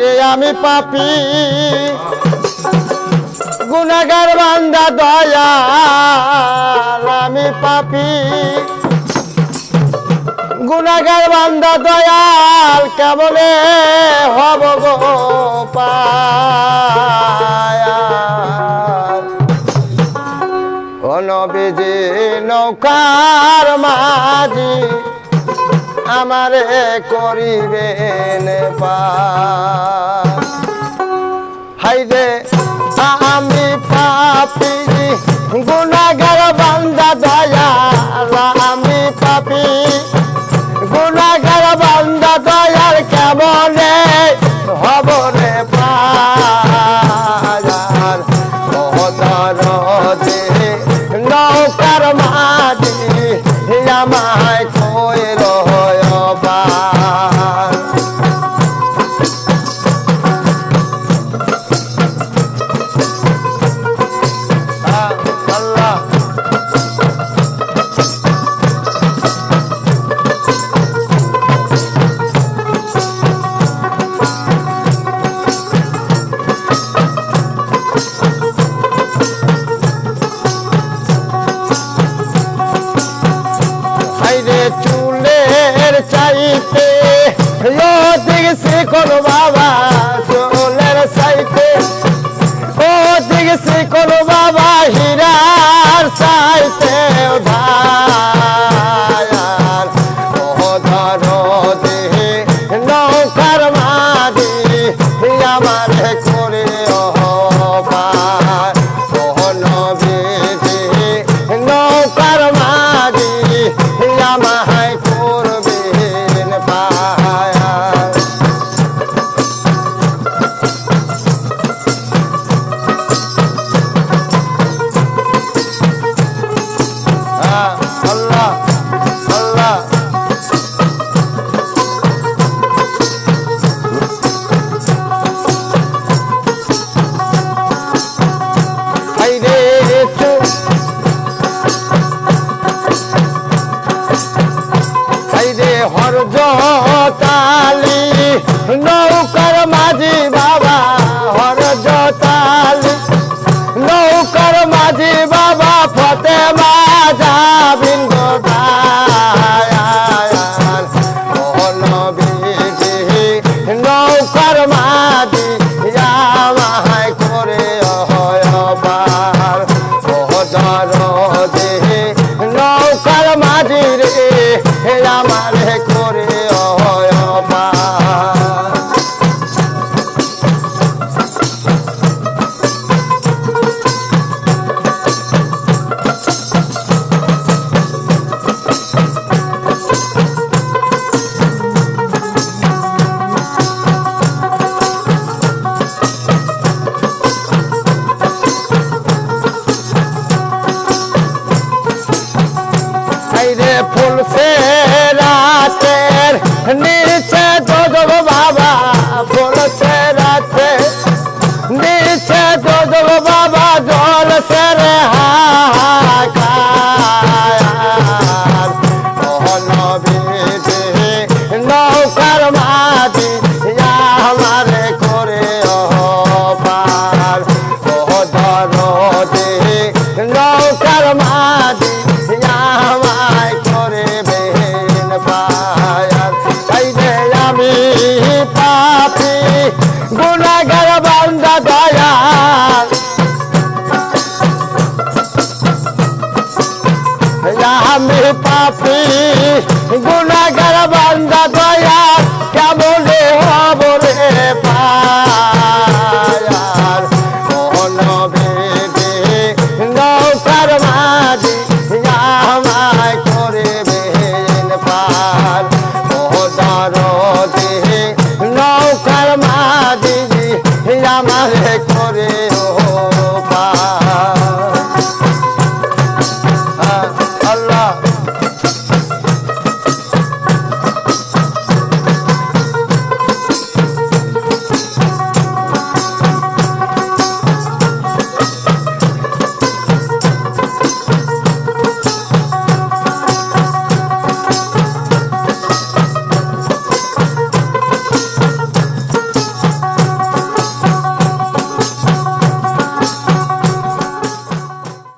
হাইরে আমি পাপি। গুনাগার বান্দা দয়া আমি পাপি। গুনাগার বান্দা দয়াল, কেমনে হব গো পায়ার কোন বিজি নৌকার মাঝি আমারে করিবেন হাইরে আমি পাপি কোন বাবা চুলের সাইতে ও দেখেছি কোন বাবা হীরার সাইতে ধায়ার हजार ठंडी পাপি গুনাগার বান্দা দয়াল। আমি পাপি গুনাগার বান্দা দয়া কেমনে হব রে পায়ার নবীজি নৌকার মাঝি আমায় করে বেন পার ও দরদে কালে করে ও পা